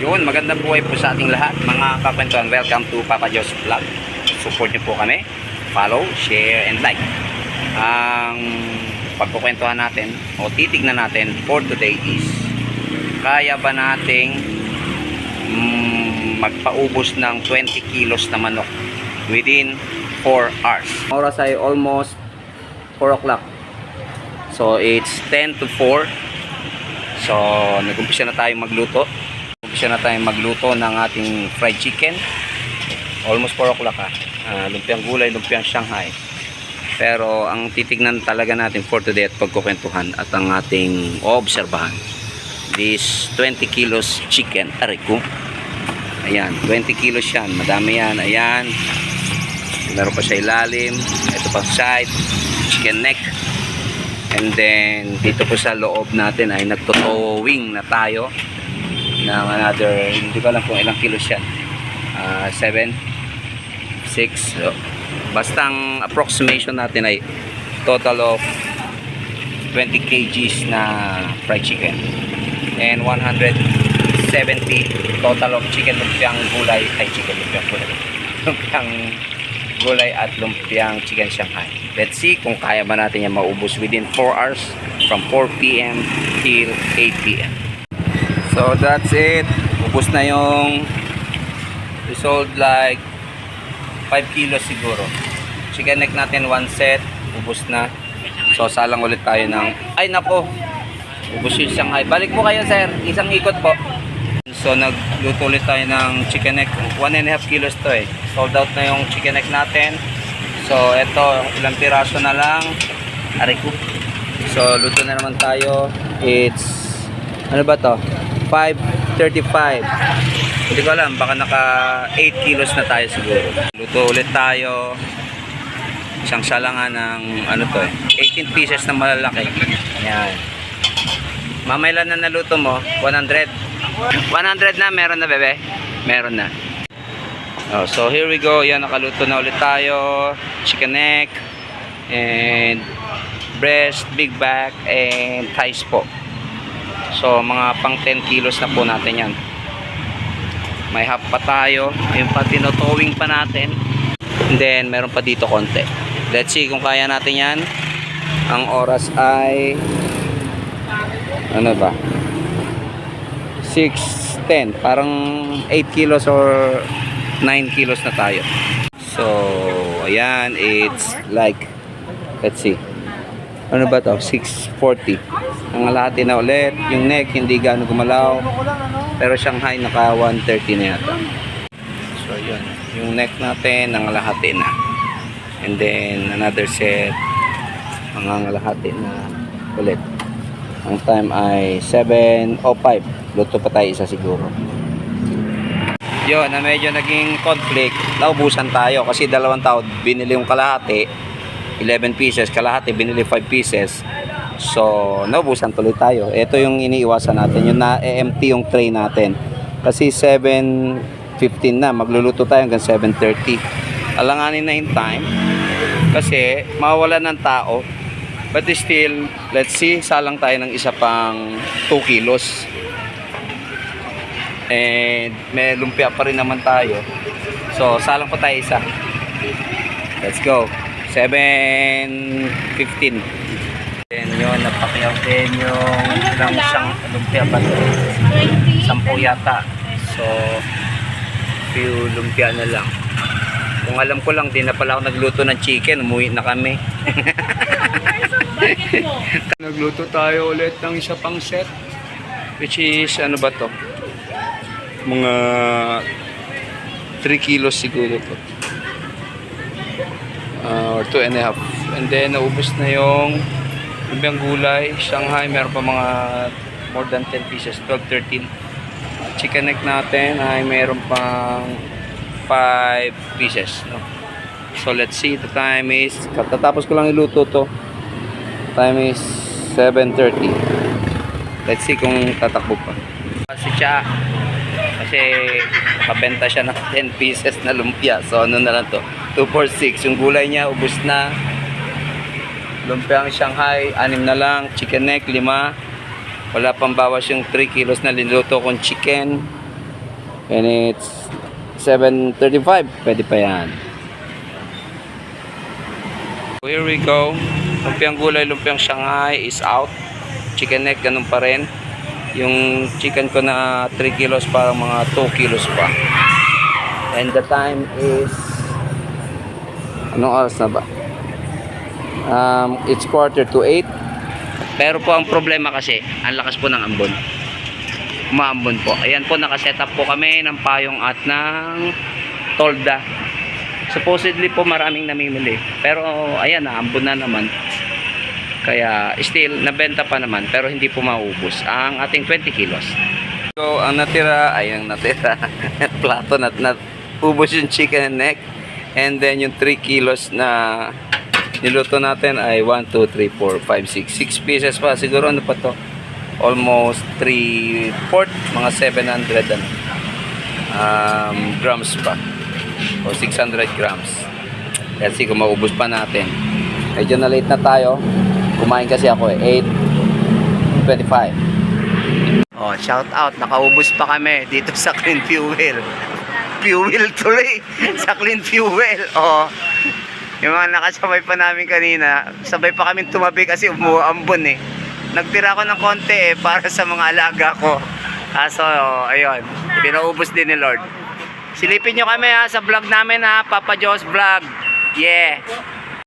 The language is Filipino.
Yun, magandang buhay po sa ating lahat. Mga kakwentuhan, welcome to Papa Josh Vlog. Support niyo po kami. Follow, share, and like. Ang pagkukwentuhan natin o titignan natin for today is kaya ba nating mm, magpaubos ng 20 kilos na manok within 4 hours. Oras ay almost 4 o'clock. So it's 10 to 4. So nag-umpisa na tayong magluto. Umpisa na tayong magluto ng ating fried chicken. Almost 4 o'clock ha. Ah, lumpiang gulay, lumpiang Shanghai. Pero ang titignan talaga natin for today at pagkukwentuhan at ang ating obserbahan. This 20 kilos chicken. Aray ko. Ayan, 20 kilos yan. Madami yan. Ayan. Meron pa sa ilalim. Ito pa side. Chicken neck. And then, dito po sa loob natin ay nagtotowing na tayo ng another, hindi ko alam kung ilang kilos yan. 7, 6, basta ang approximation natin ay total of 20 kgs na fried chicken and 170 total of chicken lumpiang gulay ay chicken lumpiang gulay lumpiang gulay at lumpiang chicken shanghai let's see kung kaya ba natin yan maubos within 4 hours from 4 p.m. till 8 p.m. so that's it. Ubos na yung result like 5 kilos siguro. Chicken neck natin one set. Ubos na. So salang ulit tayo ng ay nako. Ubos yung Shanghai balik po kayo sir. Isang ikot po. So nagluto ulit tayo ng chicken neck. 1 and a half kilos to eh. Sold out na yung chicken neck natin. So eto ilang piraso na lang. Aray ko. So luto na naman tayo. It's ano ba to 5.35 hindi ko alam, baka naka 8 kilos na tayo siguro. Luto ulit tayo. Isang salangan ng ano to eh. 18 pieces na malalaki. Ayan. Mamailan na naluto mo? 100? 100 na, meron na bebe? Meron na. Oh, so here we go. Yan, nakaluto na ulit tayo. Chicken neck. And breast, big back, and thighs po. So mga pang 10 kilos na po natin yan. May half pa tayo. Yung pa tinotowing pa natin. And then meron pa dito konti. Let's see kung kaya natin yan. Ang oras ay ano ba? 6.10 parang 8 kilos or 9 kilos na tayo. So ayan it's like let's see ano ba to 6.40 ang alati na ulit yung neck hindi gano'ng gumalaw pero Shanghai naka 130 na yata. So yun, yung neck natin nangalahati na. And then another set mangangalahati na ulit. Ang time ay 7.05. Luto pa tayo isa siguro. Yun, na medyo naging conflict. Naubusan tayo kasi dalawang tao binili yung kalahati. 11 pieces, kalahati binili 5 pieces. So, naubusan tuloy tayo. Ito yung iniiwasan natin, yung na-empty yung tray natin. Kasi 7.15 na, magluluto tayo hanggang 7.30. Alanganin na yung time. Kasi, mawala ng tao. But still, let's see, salang tayo ng isa pang 2 kilos. And may lumpia pa rin naman tayo. So, salang pa tayo isa. Let's go. 7.15. Then yun, napakyaw din yung ilang isang lumpia ba ito? Sampo yata. So, few lumpia na lang. Kung alam ko lang, di na pala ako nagluto ng chicken. Umuwi na kami. Nagluto tayo ulit ng isa pang set. Which is, ano ba to? Mga 3 kilos siguro to. Or 2 and a half. And then, naubos na yung lumpiang gulay. Shanghai, meron pa mga more than 10 pieces. 12, 13. Chicken neck natin ay meron pang 5 pieces. No? So, let's see. The time is, katatapos ko lang iluto to. Time is 7.30. Let's see kung tatakbo pa. Si Cha, kasi nakabenta siya ng 10 pieces na lumpia. So ano na lang to? 2 for 6. Yung gulay niya, ubus na. Lumpiang Shanghai, 6 na lang. Chicken neck, 5. Wala pang bawas yung 3 kilos na linuto kong chicken. And it's 7.35. Pwede pa yan. Here we go. Lumpiang gulay, lumpiang Shanghai is out. Chicken neck, ganun pa rin. Yung chicken ko na 3 kilos, parang mga 2 kilos pa. And the time is... Anong oras na ba? Um, it's quarter to 8. Pero po ang problema kasi, ang lakas po ng ambon. Umaambon po. Ayan po, nakaset up po kami ng payong at ng tolda. Supposedly po maraming namimili. Pero ayan, naambon na naman. Kaya still, nabenta pa naman pero hindi po maubos ang ating 20 kilos. So, ang natira, ay ang natira, plato na, na ubos yung chicken neck. And then yung 3 kilos na niluto natin ay 1, 2, 3, 4, 5, 6. 6 pieces pa. Siguro ano pa to? Almost 3 fourth, mga 700 ano, um, grams pa. O 600 grams. Let's see kung maubos pa natin. Medyo na late na tayo. Kumain kasi ako eh. 8.25. Oh, shout out. Nakaubos pa kami dito sa Clean Fuel. Fuel tuloy. sa Clean Fuel. Oh. Yung mga nakasabay pa namin kanina, sabay pa kami tumabi kasi umuambon eh. Nagtira ko ng konti eh para sa mga alaga ko. Kaso, oh, ayun, pinaubos din ni Lord. Silipin nyo kami ha sa vlog namin ha, Papa Joe's Vlog. Yeah.